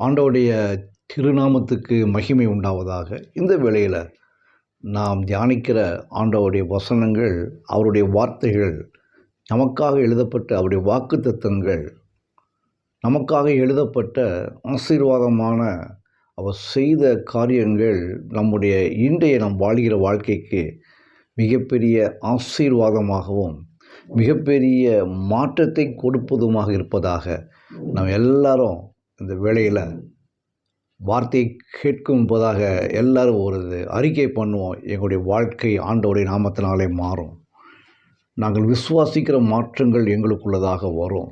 ஆண்டவருடைய திருநாமத்துக்கு மகிமை உண்டாவதாக இந்த வேளையில் நாம் தியானிக்கிற ஆண்டவருடைய வசனங்கள் அவருடைய வார்த்தைகள் நமக்காக எழுதப்பட்ட அவருடைய வாக்குத்தத்தங்கள் நமக்காக எழுதப்பட்ட ஆசீர்வாதமான அவர் செய்த காரியங்கள் நம்முடைய இன்றைய நாம் வாழ்கிற வாழ்க்கைக்கு மிகப்பெரிய ஆசீர்வாதமாகவும் மிகப்பெரிய மாற்றத்தை கொடுப்பதுமாக இருப்பதாக நாம் எல்லாரும் இந்த வேளையில் வார்த்தையை கேட்கும் போதாக எல்லாரும் ஒரு அறிக்கை பண்ணுவோம். எங்களுடைய வாழ்க்கை ஆண்டோடைய நாமத்தினாலே மாறும். நாங்கள் விசுவாசிக்கிற மாற்றங்கள் எங்களுக்குள்ளதாக வரும்.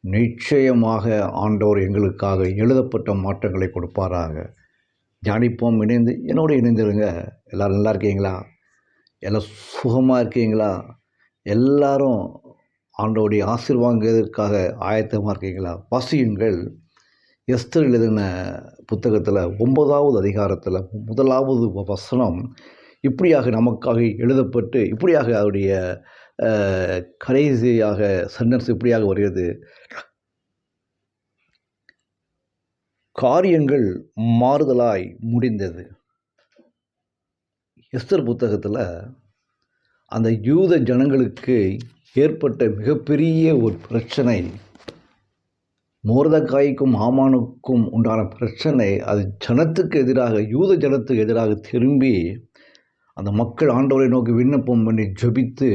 நிச்சயமாக ஆண்டவர் எங்களுக்காக எழுதப்பட்ட மாற்றங்களை கொடுப்பாராக. தியானிப்போம் இணைந்து என்னோட இணைந்துருங்க. எல்லோரும் நல்லா இருக்கீங்களா? எல்லாம் சுகமாக இருக்கீங்களா? எல்லாரும் ஆண்டோடைய ஆசீர்வாங்கிறதுக்காக ஆயத்தமாக இருக்கீங்களா? பசியுங்கள். எஸ்தர் எழுதின புத்தகத்தில் ஒன்பதாவது அதிகாரத்தில் முதலாவது வசனம் இப்படியாக நமக்காக எழுதப்பட்டு இப்படியாக அவருடைய கடைசியாக சென்டென்ஸ் இப்படியாக வருகிறது. காரியங்கள் மாறுதலாய் முடிந்தது. எஸ்தர் புத்தகத்தில் அந்த யூத ஜனங்களுக்கு ஏற்பட்ட மிகப்பெரிய ஒரு பிரச்சனை மோர்தக்காய்க்கும் ஆமானுக்கும் உண்டான பிரச்சனை அது ஜனத்துக்கு எதிராக யூத ஜனத்துக்கு எதிராக திரும்பி அந்த மக்கள் ஆண்டவரை நோக்கி விண்ணப்பம் பண்ணி ஜபித்து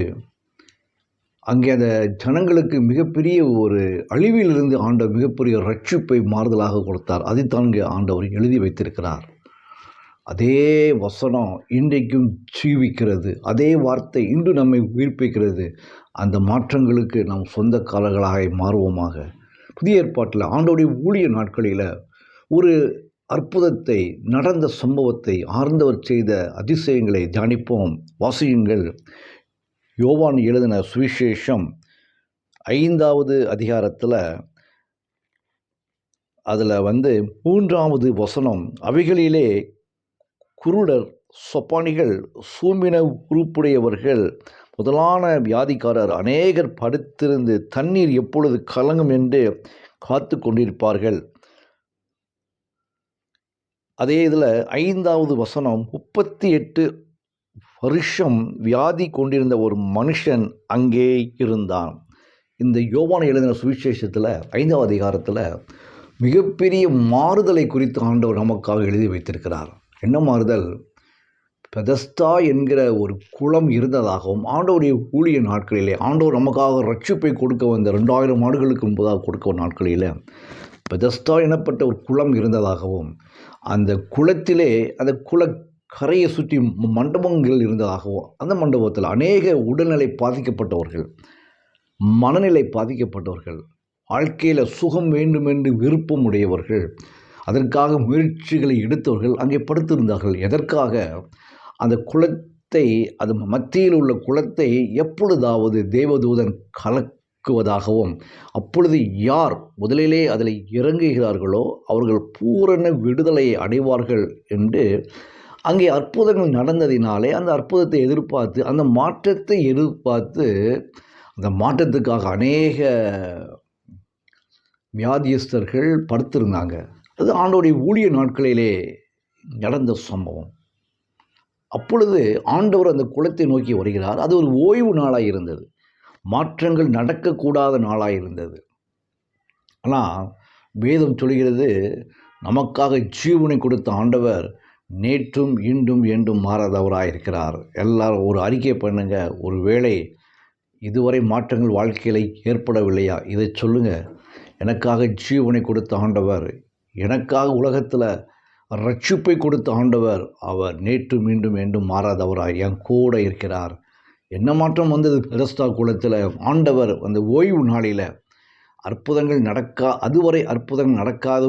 அங்கே அந்த ஜனங்களுக்கு மிகப்பெரிய ஒரு அழிவிலிருந்து ஆண்டவர் மிகப்பெரிய ரட்சிப்பை மாறுதலாக கொடுத்தார். அதைத்தான் இங்கே ஆண்டவர் எழுதி வைத்திருக்கிறார். அதே வசனம் இன்றைக்கும் ஜீவிக்கிறது. அதே வார்த்தை இன்று நம்மை உயிர்ப்பிக்கிறது. அந்த மாற்றங்களுக்கு நாம் சொந்தக்காரர்களாக மாறுவோமாக. புதிய ஏற்பாட்டில் ஆண்டோடைய ஊழிய நாட்களில் ஒரு அற்புதத்தை நடந்த சம்பவத்தை ஆர்ந்தவர் செய்த அதிசயங்களை தியானிப்போம். வாசியுங்கள். யோவான் எழுதின சுவிசேஷம் ஐந்தாவது அதிகாரத்தில் அதில் வந்து மூன்றாவது வசனம் அவைகளிலே குருடர் சொப்பானிகள் சூம்பின உருப்புடையவர்கள் முதலான வியாதிக்காரர் அநேகர் படுத்திருந்து தண்ணீர் எப்பொழுது கலங்கும் என்று காத்து கொண்டிருப்பார்கள். அதே இதில் ஐந்தாவது வசனம் முப்பத்தி எட்டு வருஷம் வியாதி கொண்டிருந்த ஒரு மனுஷன் அங்கே இருந்தான். இந்த யோவான எழுதின சுவிசேஷத்தில் ஐந்தாவது அதிகாரத்தில் மிகப்பெரிய மாறுதலை குறித்து ஆண்டவர் நமக்காக எழுதி வைத்திருக்கிறார். என்ன மாறுதல்? பெதஸ்தா என்கிற ஒரு குளம் இருந்ததாகவும் ஆண்டவருடைய ஊழிய நாட்களிலே ஆண்டவர் நமக்காக ரட்சிப்பை கொடுக்க வந்த ரெண்டாயிரம் ஆண்டுகளுக்கு முன்பதாக கொடுக்க நாட்களில் பெதஸ்தா எனப்பட்ட ஒரு குளம் இருந்ததாகவும் அந்த குளத்திலே அந்த குள கரையை சுற்றி மண்டபங்கள் இருந்ததாகவும் அந்த மண்டபத்தில் அநேக உடல்நிலை பாதிக்கப்பட்டவர்கள் மனநிலை பாதிக்கப்பட்டவர்கள் வாழ்க்கையில் சுகம் வேண்டும் என்று விருப்பம் உடையவர்கள் அதற்காக முயற்சிகளை எடுத்தவர்கள் அங்கே படுத்திருந்தார்கள். எதற்காக? அந்த குளத்தை அது மத்தியில் உள்ள குளத்தை எப்பொழுதாவது தேவதூதன் கலக்குவதாகவும் அப்பொழுது யார் முதலிலே அதில் இறங்குகிறார்களோ அவர்கள் பூரண விடுதலையை அடைவார்கள் என்று அங்கே அற்புதங்கள் நடந்ததினாலே அந்த அற்புதத்தை எதிர்பார்த்து அந்த மாற்றத்தை எதிர்பார்த்து அந்த மாற்றத்துக்காக அநேக வியாதியஸ்தர்கள் படுத்திருந்தாங்க. அது ஆண்டோடைய ஊழிய நாட்களிலே நடந்த சம்பவம். அப்பொழுது ஆண்டவர் அந்த குளத்தை நோக்கி வருகிறார். அது ஒரு ஓய்வு நாளாக இருந்தது. மாற்றங்கள் நடக்கக்கூடாத நாளாக இருந்தது. ஆனால் வேதம் சொல்கிறது நமக்காக ஜீவனை கொடுத்த ஆண்டவர் நேற்றும் இன்றும் என்றும் மாறாதவராக இருக்கிறார். எல்லாரும் ஒரு அறிக்கை பண்ணுங்க. ஒரு வேளை இதுவரை மாற்றங்கள் வாழ்க்கையில் ஏற்படவில்லையா? இதை சொல்லுங்கள் எனக்காக ஜீவனை கொடுத்த ஆண்டவர் எனக்காக உலகத்தில் ரட்சிப்பை கொடுத்த ஆண்டவர் அவர் நேற்று மீண்டும் என்றும் மாறாதவராய் என் கூட இருக்கிறார். என்ன மாற்றம் வந்தது? பெரஸ்தா குளத்தில் ஆண்டவர் அந்த ஓய்வு நாளில் அற்புதங்கள் நடக்கா அதுவரை அற்புதங்கள் நடக்காத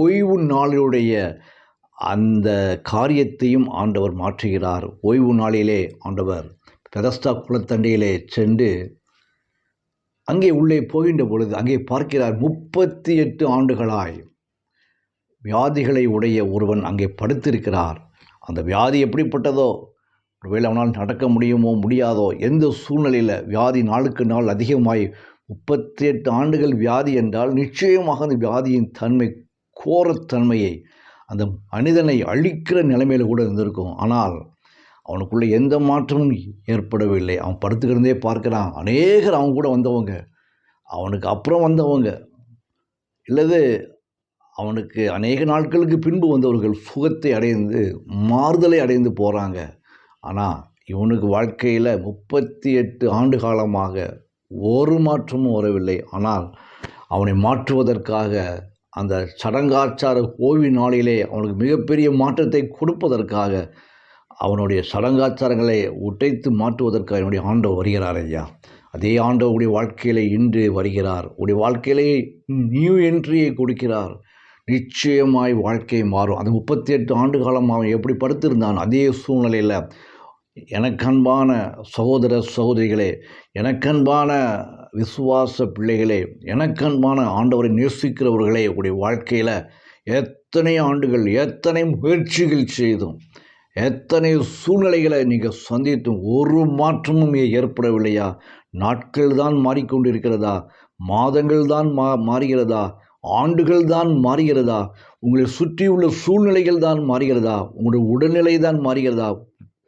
ஓய்வு நாளுடைய அந்த காரியத்தையும் ஆண்டவர் மாற்றுகிறார். ஓய்வு நாளிலே ஆண்டவர் பெதஸ்தா குளத்தண்டையிலே சென்று அங்கே உள்ளே போகின்ற பொழுது அங்கே பார்க்கிறார் முப்பத்தி எட்டு ஆண்டுகளாய். வியாதிகளை உடைய ஒருவன் அங்கே படுத்திருக்கிறார். அந்த வியாதி எப்படிப்பட்டதோ? ஒருவேளை அவனால் நடக்க முடியுமோ முடியாதோ? எந்த சூழ்நிலையில்? வியாதி நாளுக்கு நாள் அதிகமாய் முப்பத்தி எட்டு ஆண்டுகள் வியாதி என்றால் நிச்சயமாக அந்த வியாதியின் தன்மை கோரத்தன்மையை அந்த மனிதனை அழிக்கிற நிலைமையில் கூட இருந்திருக்கும். ஆனால் அவனுக்குள்ளே எந்த மாற்றமும் ஏற்படவில்லை. அவன் படுத்துக்கிருந்தே பார்க்குறான். அநேகர் அவன் கூட வந்தவங்க. அவனுக்கு அப்புறம் வந்தவங்க. இல்லது அவனுக்கு அநேக நாட்களுக்கு பின்பு வந்தவர்கள் சுகத்தை அடைந்து மாறுதலை அடைந்து போகிறாங்க ஆனால் இவனுக்கு வாழ்க்கையில் முப்பத்தி எட்டு ஆண்டு காலமாக ஒரு மாற்றமும் வரவில்லை. ஆனால் அவனை மாற்றுவதற்காக அந்த சடங்காச்சார ஓய்வு நாளிலே அவனுக்கு மிகப்பெரிய மாற்றத்தை கொடுப்பதற்காக அவனுடைய சடங்காச்சாரங்களை உடைத்து மாற்றுவதற்காக என்னுடைய ஆண்டவர் வருகிறார் ஐயா. அதே ஆண்டவருடைய வாழ்க்கையிலே இன்று வருகிறார். உடைய வாழ்க்கையிலே நியூ என்ட்ரியை கொடுக்கிறார். நிச்சயமாய் வாழ்க்கை மாறும். அந்த முப்பத்தி எட்டு ஆண்டு காலம் அவன் எப்படி படுத்திருந்தான்? அதே சூழ்நிலையில் எனக்கன்பான சகோதர சகோதரிகளே எனக்கன்பான விசுவாச பிள்ளைகளே எனக்கன்பான ஆண்டவரை நேசிக்கிறவர்களே உடைய வாழ்க்கையில் எத்தனை ஆண்டுகள் எத்தனை முயற்சிகள் செய்தும் எத்தனை சூழ்நிலைகளை நீங்கள் சந்தித்தும் ஒரு மாற்றமும் ஏற்படவில்லையா? நாட்கள் தான் மாறிக்கொண்டிருக்கிறதா? மாதங்கள் தான் மா மாறுகிறதா? ஆண்டுகள் தான் மாறுகிறதா? உங்களை சுற்றியுள்ள சூழ்நிலைகள் தான் மாறுகிறதா? உங்களுடைய உடல்நிலை தான் மாறுகிறதா?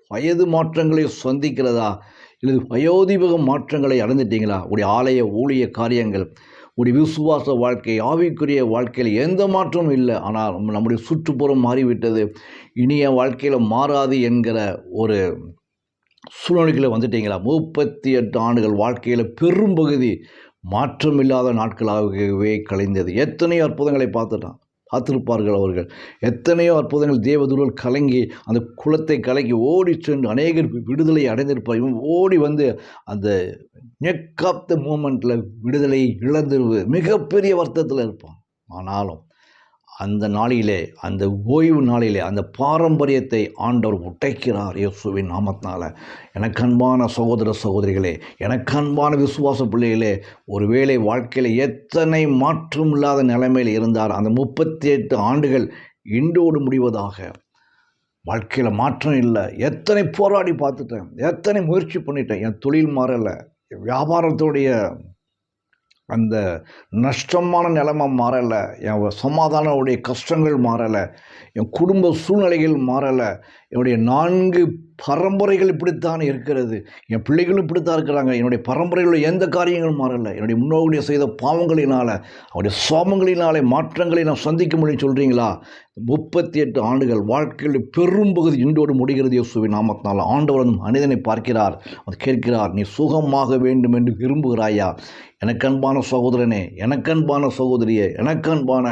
வயது மாற்றங்களை சந்திக்கிறதா? இல்லை வயோதிபக மாற்றங்களை அடைந்துட்டீங்களா? உடைய ஆலய ஊழிய காரியங்கள் உடைய விசுவாச வாழ்க்கை ஆவிக்குரிய வாழ்க்கையில் எந்த மாற்றமும் இல்லை. ஆனால் நம்ம- நம்முடைய சுற்றுப்புறம் மாறிவிட்டது. இனிய வாழ்க்கையில் மாறாது என்கிற ஒரு சூழ்நிலைகளை வந்துட்டீங்களா? முப்பத்தி எட்டு ஆண்டுகள் வாழ்க்கையில் பெரும்பகுதி மாற்றமில்லாத நாட்களாகவே கலைந்தது. எத்தனையோ அற்புதங்களை பார்த்துட்டான். பார்த்திருப்பார்கள் அவர்கள். எத்தனையோ அற்புதங்கள் தேவதூரல் கலங்கி அந்த குளத்தை கலங்கி ஓடி சென்று அநேகர் விடுதலை அடைந்திருப்பார் இவன் ஓடி வந்து அந்த நெக் ஆஃப் த மூமெண்ட்டில் விடுதலை இழந்து மிகப்பெரிய வருத்தத்தில் இருப்பான். ஆனாலும் அந்த நாளிலே அந்த ஓய்வு நாளிலே அந்த பாரம்பரியத்தை ஆண்டவர் உடைக்கிறார் இயேசுவின் நாமத்தினால. எனக்கு அன்பான சகோதர சகோதரிகளே எனக்கு அன்பான விசுவாச பிள்ளைகளே ஒருவேளை வாழ்க்கையில் எத்தனை மாற்றம் இல்லாத நிலைமையில் இருந்தார் அந்த முப்பத்தி எட்டு ஆண்டுகள் இன்றோடு முடிவதாக. வாழ்க்கையில் மாற்றம் இல்லை. எத்தனை போராடி பார்த்துட்டேன். எத்தனை முயற்சி பண்ணிட்டேன். என் தொழில் மாறலை. என் வியாபாரத்துடைய அந்த நஷ்டமான நிலைமை மாறலை என் சமாதானவுடைய கஷ்டங்கள் மாறலை என் குடும்ப சூழ்நிலைகள் மாறலை என்னுடைய நான்கு பரம்பரைகள் இப்படித்தான் இருக்கிறது. என் பிள்ளைகளும் இப்படித்தான் இருக்கிறாங்க. என்னுடைய பரம்பரைகளில் எந்த காரியங்களும் மாறலை. என்னுடைய முன்னோர்களுடைய செய்த பாவங்களினால் அவருடைய சோமங்களினாலே மாற்றங்களை நான் சந்திக்க முடியும் சொல்கிறீங்களா முப்பத்தி எட்டு ஆண்டுகள் வாழ்க்கையில் பெரும்பகுதி இன்றோடு முடிகிறது இயேசுவின் நாமத்தினால். ஆண்டவர் மனிதனை பார்க்கிறார். அவர் கேட்கிறார் நீ சுகமாக வேண்டும் என்று விரும்புகிறாயா? எனக்கன்பான சகோதரனே எனக்கன்பான சகோதரியே எனக்கன்பான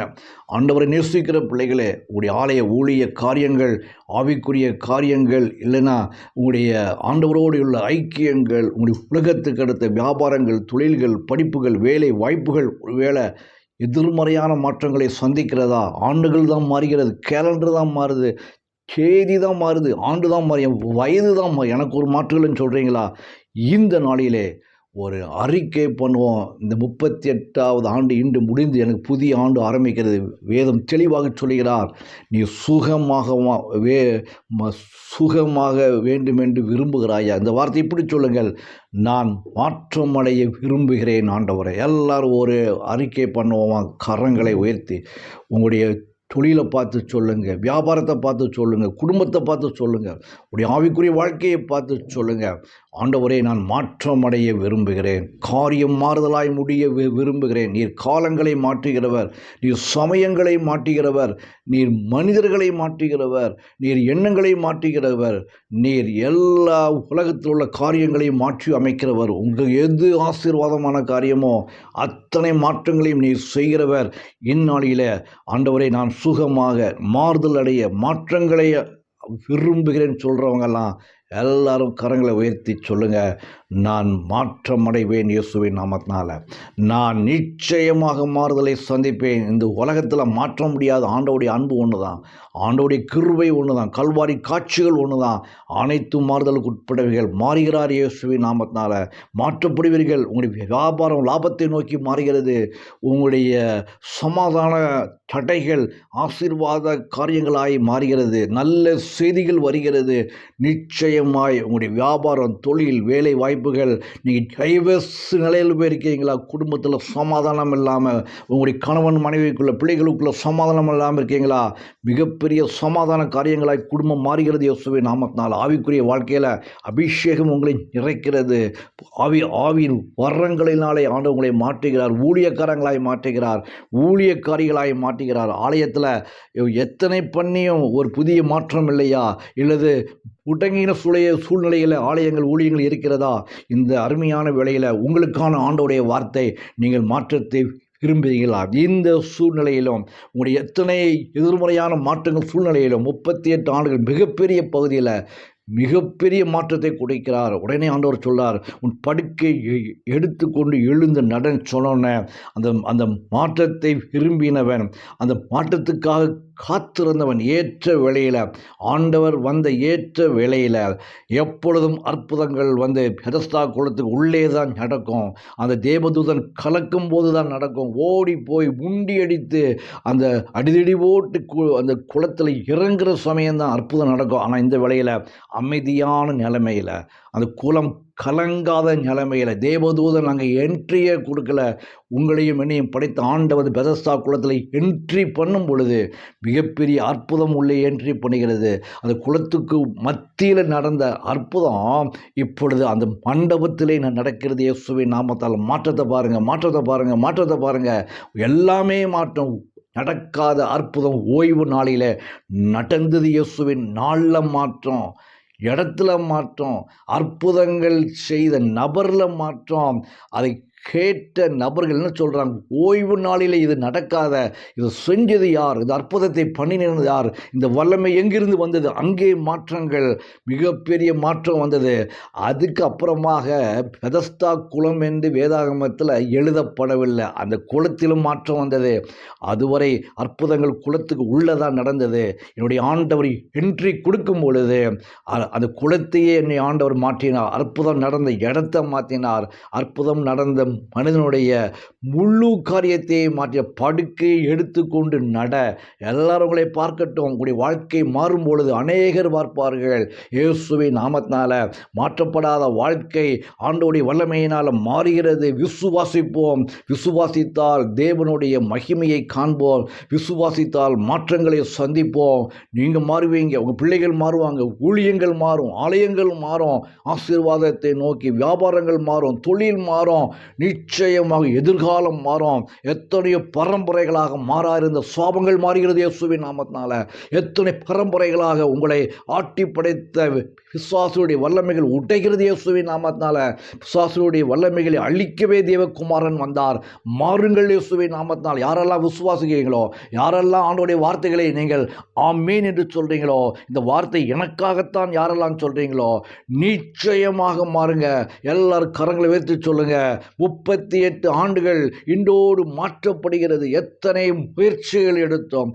ஆண்டவரை நேசிக்கிற பிள்ளைகளே உடைய ஆலய ஊழிய காரியங்கள் ஆவிக்குரிய காரியங்கள் இல்லைன்னா உங்களுடைய ஆண்டவரோடு உள்ள ஐக்கியங்கள் உங்களுடைய உலகத்துக்கு அடுத்த வியாபாரங்கள் தொழில்கள் படிப்புகள் வேலை வாய்ப்புகள் ஒருவேளை எதிர்மறையான மாற்றங்களை சந்திக்கிறதா? ஆண்டுகள் தான் மாறுகிறது கேலண்டர் தான் மாறுது தேதி தான் மாறுது ஆண்டு தான் மாறி வயது தான் எனக்கு ஒரு மாற்றுகள்னு சொல்கிறீங்களா இந்த நாளிலே ஒரு அறிக்கை பண்ணுவோம். இந்த முப்பத்தி எட்டாவது ஆண்டு இன்று முடிந்து எனக்கு புதிய ஆண்டு ஆரம்பிக்கிறது. வேதம் தெளிவாக சொல்கிறார் நீ சுகமாக வே ம- சுகமாக வேண்டும் என்று விரும்புகிறாயா? இந்த வார்த்தை இப்படி சொல்லுங்கள் நான் மாற்றம் அடைய விரும்புகிறேன் ஆண்டவரை. எல்லாரும் ஒரு அறிக்கை பண்ணுவோமா? கரங்களை உயர்த்தி. உங்களுடைய தொழிலை பார்த்து சொல்லுங்கள் வியாபாரத்தை பார்த்து சொல்லுங்கள் குடும்பத்தை பார்த்து சொல்லுங்கள் உடைய ஆவிக்குரிய வாழ்க்கையை பார்த்து சொல்லுங்கள் ஆண்டவரே நான் மாற்றம் அடைய விரும்புகிறேன். காரியம் மாறுதலாய் முடிய வி- விரும்புகிறேன். நீர் காலங்களை மாற்றுகிறவர் நீர் சமயங்களை மாற்றுகிறவர் நீர் மனிதர்களை மாற்றுகிறவர் நீர் எண்ணங்களை மாற்றுகிறவர் நீர் எல்லா உலகத்தில் உள்ள காரியங்களையும் மாற்றி அமைக்கிறவர். உங்கள் எது ஆசீர்வாதமான காரியமோ அத்தனை மாற்றங்களையும் நீர் செய்கிறவர். இந்நாளில் ஆண்டவரை நான் சுகமாக மாறுதல் அடைய மாற்றங்களை விரும்புகிறேன்னு சொல்கிறவங்கெல்லாம் எல்லாரும் கரங்களை உயர்த்தி சொல்லுங்க நான் மாற்றம் அடைவேன் இயேசுவின் நாமத்தினால. நான் நிச்சயமாக மாறுதலை சந்திப்பேன். இந்த உலகத்தில் மாற்ற முடியாத ஆண்டவுடைய அன்பு ஒன்று தான் ஆண்டவுடைய கிருவை ஒன்று தான் கல்வாரி காட்சிகள் ஒன்று தான் அனைத்து மாறுதலுக்கு உட்பட்டவைகள் மாறுகிறார் இயேசுவின் நாமத்தினால. மாற்றப்படுவீர்கள். உங்களுடைய வியாபாரம் லாபத்தை நோக்கி மாறுகிறது. உங்களுடைய சமாதான தடைகள் ஆசீர்வாத காரியங்களாய் மாறுகிறது. நல்ல செய்திகள் வருகிறது. நிச்சயம் விஷயமாய் உங்களுடைய வியாபாரம் தொழில் வேலை வாய்ப்புகள் நீங்கள் டைவர்ஸ் நிலையில் போயிருக்கீங்களா? குடும்பத்தில் சமாதானம் இல்லாமல் உங்களுடைய கணவன் மனைவிக்குள்ளே பிள்ளைகளுக்குள்ள சமாதானம் இல்லாமல் இருக்கீங்களா? மிகப்பெரிய சமாதான காரியங்களாய் குடும்பம் மாறுகிறது யோசுவை நாமத்தினால். ஆவிக்குரிய வாழ்க்கையில் அபிஷேகம் உங்களை நிறைக்கிறது. ஆவி ஆவியின் வர்றங்களினாலே ஆண்டு உங்களை மாற்றுகிறார். ஊழியக்காரங்களாய் மாற்றுகிறார். ஊழியக்காரிகளாய் மாற்றுகிறார். ஆலயத்தில் எத்தனை பண்ணியும் ஒரு புதிய மாற்றம் இல்லையா? இல்லது உட்டங்கின சூழைய சூழ்நிலையில் ஆலயங்கள் ஊழியங்கள் இருக்கிறதா? இந்த அருமையான வேளையில் உங்களுக்கான ஆண்டோடைய வார்த்தை நீங்கள் மாற்றத்தை விரும்புகிறீர்களா? இந்த சூழ்நிலையிலும் உங்களுடைய எத்தனை எதிர்மறையான மாற்றங்கள் சூழ்நிலையிலும் முப்பத்தி எட்டு ஆண்டுகள் மிகப்பெரிய பகுதியில் மிகப்பெரிய மாற்றத்தை கொடுக்கிறார். உடனே ஆண்டவர் சொல்லார் உன் படுக்கை எ- எடுத்துக்கொண்டு எழுந்து நடன் சொன்னோன்னே அந்த அந்த மாற்றத்தை விரும்பினவன் அந்த மாற்றத்துக்காக காத்திருந்தவன் ஏற்ற வேளையில் ஆண்டவர் வந்த ஏற்ற வேளையில் எப்பொழுதும் அற்புதங்கள் வந்து பெதஸ்தா குளத்துக்கு உள்ளே தான் நடக்கும். அந்த தேவதூதன் கலக்கும் போது தான் நடக்கும். ஓடி போய் முண்டி அடித்து அந்த அடிதடி போட்டு கு- அந்த குளத்தில் இறங்குற சமயம்தான் அற்புதம் நடக்கும். ஆனால் இந்த வேளையில் அமைதியான நிலைமையில் அந்த குலம் கலங்காத நிலைமையில் தேவதூதன் நாங்கள் என்ட்ரியே கொடுக்கல. உங்களையும் என்னையும் படைத்த ஆண்டவர் பெதஸ்தா குளத்தில் என்ட்ரி பண்ணும் பொழுது மிகப்பெரிய அற்புதம் உள்ளே என்ட்ரி பண்ணுகிறது. அந்த குளத்துக்கு மத்தியில் நடந்த அற்புதம் இப்பொழுது அந்த மண்டபத்திலே நடக்கிறது. இயேசுவை நாமத்தால் மாற்றத்தை பாருங்கள் மாற்றத்தை பாருங்கள் மாற்றத்தை பாருங்கள் எல்லாமே மாற்றம். நடக்காத அற்புதம் ஓய்வு நாளில் நடந்தது. இயேசுவின் நாளில் மாற்றம். இடத்துல மாற்றம் அற்புதங்கள் செய்த நபரில் மாற்றம் அதை கேட்ட நபர்கள் என்ன சொல்கிறாங்க ஓய்வு நாளில் இது நடக்காத இது செஞ்சது யார்? இந்த அற்புதத்தை பண்ணினது யார்? இந்த வல்லமை எங்கிருந்து வந்தது? அங்கே மாற்றங்கள் மிகப்பெரிய மாற்றம் வந்தது. அதுக்கு அப்புறமாக பெதஸ்தா குளம் என்று வேதாகமத்தில் எழுதப்படவில்லை. அந்த குளத்திலும் மாற்றம் வந்தது. அதுவரை அற்புதங்கள் குளத்துக்கு உள்ளதான் நடந்தது. என்னுடைய ஆண்டவர் என்ட்ரி கொடுக்கும் பொழுது அந்த குளத்தையே என்னை ஆண்டவர் மாற்றினார். அற்புதம் நடந்த இடத்தை மாற்றினார். அற்புதம் நடந்த மனிதனுடைய முழு காரியத்தையே மாற்றிய படுக்கையை எடுத்துக்கொண்டு நட. எல்லாரும் உங்களை பார்க்கட்டும். உங்களுடைய வாழ்க்கை மாறும் பொழுது அநேகர் பார்ப்பார்கள். இயேசுவை நாமத்தினால மாற்றப்படாத வாழ்க்கை ஆண்டோடைய வல்லமையினால் மாறுகிறது. விசுவாசிப்போம். விசுவாசித்தால் தேவனுடைய மகிமையை காண்போம். விசுவாசித்தால் மாற்றங்களை சந்திப்போம். நீங்கள் மாறுவீங்க. உங்கள் பிள்ளைகள் மாறுவாங்க. ஊழியங்கள் மாறும். ஆலயங்கள் மாறும். ஆசீர்வாதத்தை நோக்கி வியாபாரங்கள் மாறும். தொழில் மாறும். நிச்சயமாக எதிர்காலம் மாறும். எத்தனையோ பரம்பரைகளாக மாறா இருந்த சாபங்கள் மாறுகிறது இயேசுவின் நாமத்தினால. எத்தனை பரம்பரைகளாக உங்களை ஆட்டி படைத்த பிசாசுடைய வல்லமைகள் உடைகிறது இயேசுவின் நாமத்தினால. பிசாசுடைய வல்லமைகளை அழிக்கவே தேவகுமாரன் வந்தார். மாறுங்கள் இயேசுவின் நாமத்தினால். யாரெல்லாம் விசுவாசிக்கிறீங்களோ யாரெல்லாம் ஆண்டோடைய வார்த்தைகளை நீங்கள் ஆமீன் என்று சொல்கிறீங்களோ இந்த வார்த்தை எனக்காகத்தான் யாரெல்லாம் சொல்கிறீங்களோ நிச்சயமாக மாறுங்க. எல்லாரும் கரங்களை வைத்து சொல்லுங்கள் முப்பத்தி எட்டு ஆண்டுகள் இன்றோடு மாற்றப்படுகிறது. எத்தனை முயற்சிகள் எடுத்தோம்.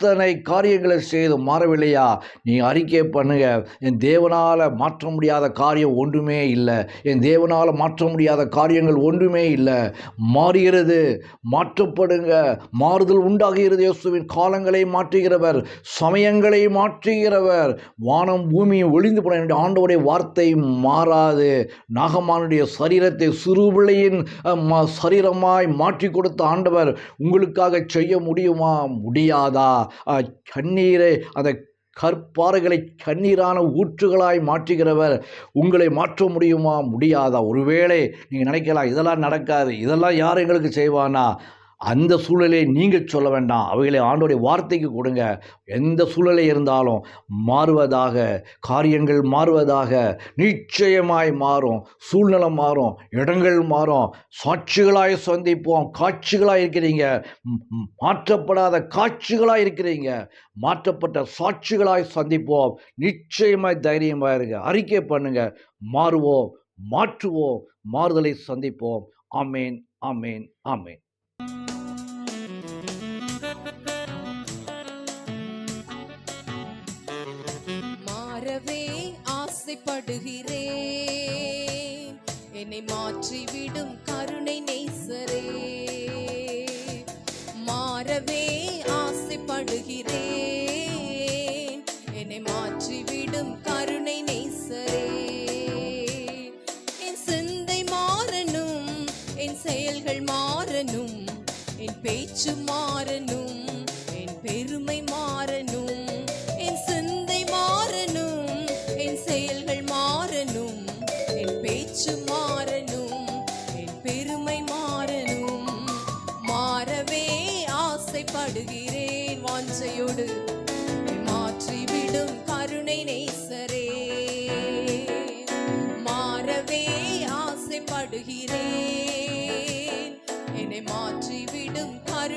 அத்தனை காரியங்களை செய்து மாறவில்லையா? நீ அறிக்கை பண்ணுங்க. என் தேவனால் மாற்ற முடியாத காரியம் ஒன்றுமே இல்லை. என் தேவனால் மாற்ற முடியாத காரியங்கள் ஒன்றுமே இல்லை. மாறுகிறது. மாற்றப்படுங்க. மாறுதல் உண்டாகிறது. இயேசுவின் காலங்களை மாற்றுகிறவர் சமயங்களை மாற்றுகிறவர். வானம் பூமியும் ஒளிந்து போன என்னுடைய ஆண்டவருடைய வார்த்தை மாறாது. நாகமானுடைய சரீரத்தை சிறுபிள்ளையின் ம- சரீரமாய் மாற்றி கொடுத்த ஆண்டவர் உங்களுக்காக செய்ய முடியுமா? முடியாதா? கண்ணீரை அந்த கற்பாறைகளை கண்ணீரான ஊற்றுகளாய் மாற்றுகிறவர். உங்களை மாற்ற முடியுமா? முடியாதா? ஒருவேளை நீங்கள் நினைக்கலாம் இதெல்லாம் நடக்காது. இதெல்லாம் யார் எங்களுக்கு செய்வானா? அந்த சூழலை நீங்கள் சொல்ல வேண்டாம். அவைகளை ஆண்டோடைய வார்த்தைக்கு கொடுங்க. எந்த சூழலை இருந்தாலும் மாறுவதாக காரியங்கள் மாறுவதாக நிச்சயமாய் மாறும். சூழ்நிலை மாறும். இடங்கள் மாறும். சாட்சிகளாய் சந்திப்போம். காட்சிகளாக இருக்கிறீங்க. மாற்றப்படாத காட்சிகளாக இருக்கிறீங்க. மாற்றப்பட்ட சாட்சிகளாய் சந்திப்போம். நிச்சயமாய் தைரியமாக இருங்க. அறிக்கை பண்ணுங்க. மாறுவோம். மாற்றுவோம். மாறுதலை சந்திப்போம். ஆமேன் ஆமேன் ஆமேன். மாறவே ஆசைப்படுகிறேன். என்னை மாற்றிவிடும் கருணை நேசரே. பேச்சு மாறணும் என் பெருமை மாறணும் என் சிந்தை மாறணும் என் செயல்கள் மாறணும் என் பேச்சு மாறணும் என் பெருமை மாறணும். மாறவே ஆசைப்படுகிறேன் வாஞ்சையோடு மாற்றிவிடும் கருணை நேசரே. மாறவே ஆசைப்படுகிறேன்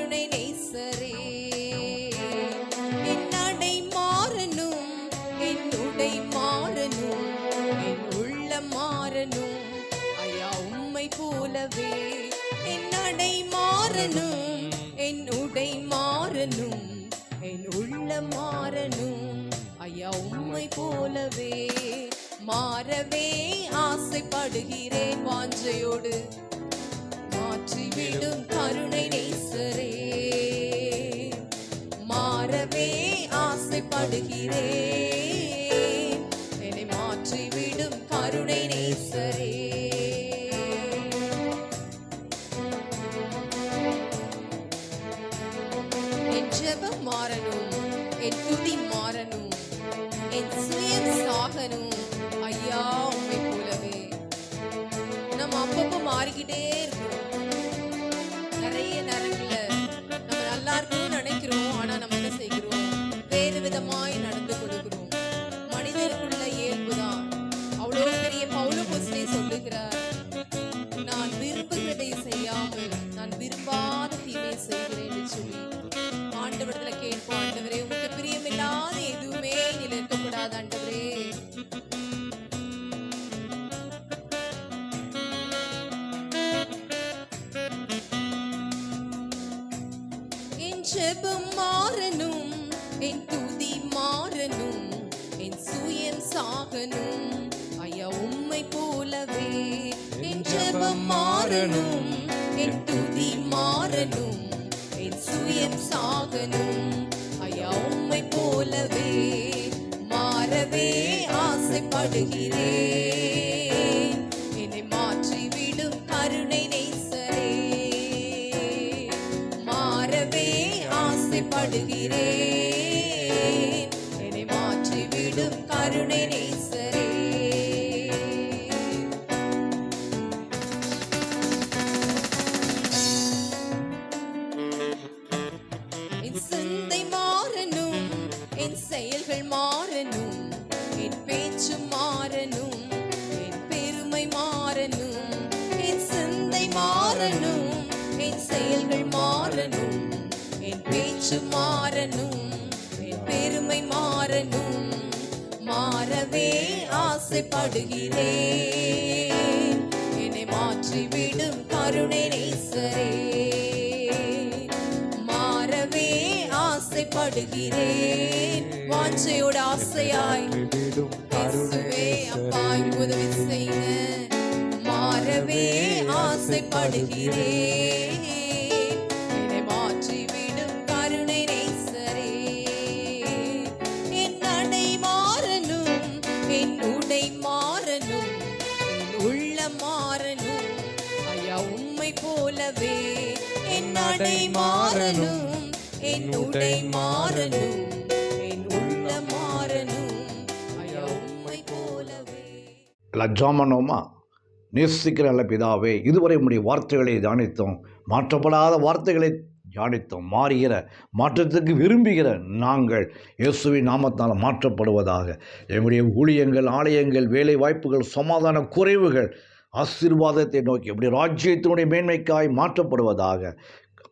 கருணை நேசரே. என் நடை மாறணும் என் உடை மாறணும் என் உள்ள மாறணும். ஐயா உம்மை போலவே என் நடை மாறணும் என் உடை மாறணும் என் உள்ள மாறணும். ஐயா உம்மை போலவே மாறவே ஆசைப்படுகிறேன் வாஞ்சையோடு. மாற்றிவிடும் கருணை நேசரே. மாறவே ஆசைப்படுகிறேன் என்னை மாற்றிவிடும் கருணை நேசரே. என் ஜெபம் மாறணும் என் துதி மாறணும் என் சுயம் சாகணும். ஐயா உண்மை போலவே. நம்ம அப்பப்போ மாறிக்கிட்டே இருக்கணும் சாகணும் ஐயா உம்மை போலவே என் ஜெபம் மாறணும். என் துதி மாறணும். என் சுயம் சாகணும். ஐயா உம்மை போலவே மாறவே ஆசைப்படுகிறேன் என்னை மாற்றிவிடும் கருணை நேசரே. மாறவே ஆசைப்படுகிறேன் பேச்சு மாறணும். பெருமை மாறணும். மாறவே ஆசைப்படுகிறேன். என்னை மாற்றிவிடும் கருணை நேசரே. மாறவே ஆசைப்படுகிறேன். வாஞ்சையோட ஆசையாய் இயேசுவே அப்பா எனக்கு உதவி செய்யுங்க மாறவே ஆசைப்படுகிறேன். உடை மாறணும். என் உடை மாறணும். லஜாமனோமா நேசிக்கிற நல்ல பிதாவே இதுவரை உம்முடைய வார்த்தைகளை தியானித்தோம். மாற்றப்படாத வார்த்தைகளை தியானித்தோம். மாறுகிற மாற்றத்துக்கு விரும்புகிற நாங்கள் இயேசுவின் நாமத்தால் மாற்றப்படுவதாக. எங்களுடைய ஊழியங்கள் ஆலயங்கள் வேலை வாய்ப்புகள் சமாதான குறைவுகள் ஆசீர்வாதத்தை நோக்கி அப்படி ராஜ்யத்தினுடைய மேன்மைக்காய் மாற்றப்படுவதாக.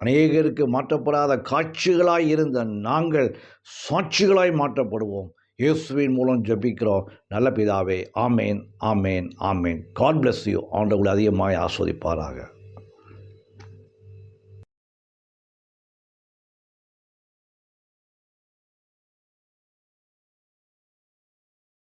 அநேகருக்கு மாற்றப்படாத காட்சிகளாய் இருந்த நாங்கள் சாட்சிகளாய் மாற்றப்படுவோம். இயேசுவின் மூலம் ஜபிக்கிறோம். நல்ல பிதாவே amen amen amen. God bless you ஆண்டவர்கள் அதிகமாய் ஆஸ்வதிப்பாராக.